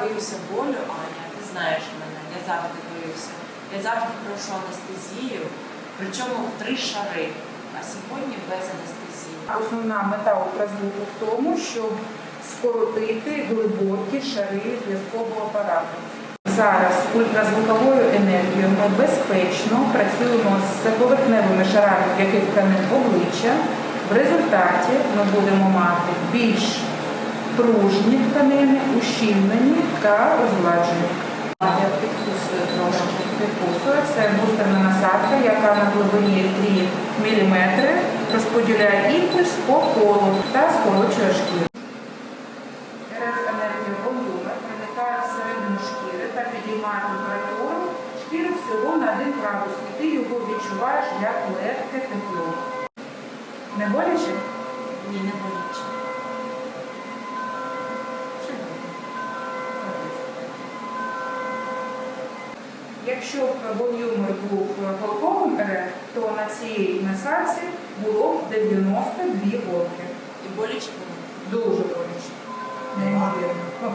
боюся болю, Аня, ти знаєш мене, я завжди боюся. Я завжди прошу анестезію, причому в три шари, а сьогодні без анестезії. Основна мета ультразвуку в тому, щоб скоротити глибокі шари зв'язкового апарату. Зараз ультразвуковою енергією ми безпечно працюємо з поверхневими шарами в яких тканин обличчя. В результаті ми будемо мати більш пружні тканини, ущільнені та розгладжені. Я підкусую трошки. Прикусує. Це бустерна насадка, яка на глибині 3 мм розподіляє імпульс по колу та скорочує шкіру. РФ енергія волюми проникає шкіри та підіймає температуру шкіри всього на 1 градус, ти його відчуваєш як легке тепло. Не боляче? Ні, не боляче. Якщо б волюмер був полковим РФ, то на цій насадці було б 92 голки. І боляче було. Дуже боляче. Неймовірно.